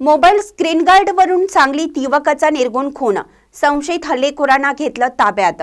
Mobile screen गार्डवरून सांगलीत युवकाचा निर्गुण खून. संशयित हल्लेखोरांना घेतलं ताब्यात.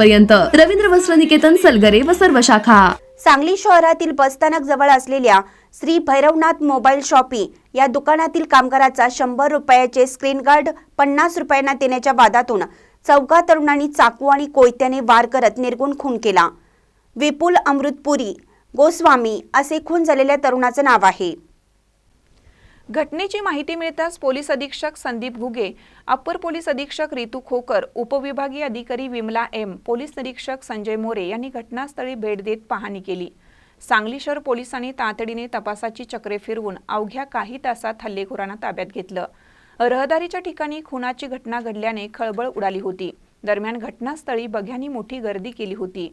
पर्यंत रवींद्र वस्त्र निकेतन सलगरे व सर्व शाखा. सांगली शहरातील बसस्थानक जवळ असलेल्या श्री भैरवनाथ मोबाईल शॉपी या दुकानातील कामगाराचा शंभर रुपयाचे स्क्रीन गार्ड पन्नास रुपयांना देण्याच्या वादातून चौघा तरुणांनी चाकू आणि कोयत्याने वार करत निर्गुण खून केला. विपुल अमृतपुरी गोस्वामी असे खून झालेल्या तरुणाचं नाव आहे. घटनेची माहिती मिळताच पोलीस अधीक्षक संदीप घुगे अप्पर पोलीस अधीक्षक रितू खोकर उपविभागीय अधिकारी विमला एम पोलीस निरीक्षक संजय मोरे यांनी घटनास्थळी भेट देत पाहणी केली. सांगली शहर पोलिसांनी तातडीने तपासाची चक्रे फिरवून अवघ्या काही तासात हल्लेखोरांना ताब्यात घेतलं. रहदारीच्या ठिकाणी खुनाची घटना घडल्याने खळबळ उडाली होती. दरम्यान घटनास्थळी बघ्यांनी मोठी गर्दी केली होती.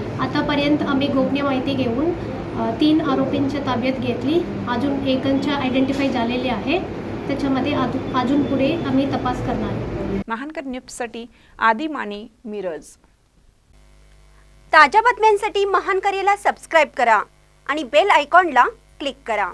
आतापर्यंत आम्ही गोपनीय माहिती घेऊन तीन आरोपींच्या ताब्यात घेतली. अजून एकांच्या आयडेंटिफाय झालेले आहे. त्याच्यामध्ये अजून पुढे आम्ही तपास करणार. महानकर न्यूजसाठी आदी माने मिरज. ताज्या बातम्यांसाठी महान करेला सबस्क्राईब करा आणि बेल आयकॉनला क्लिक करा.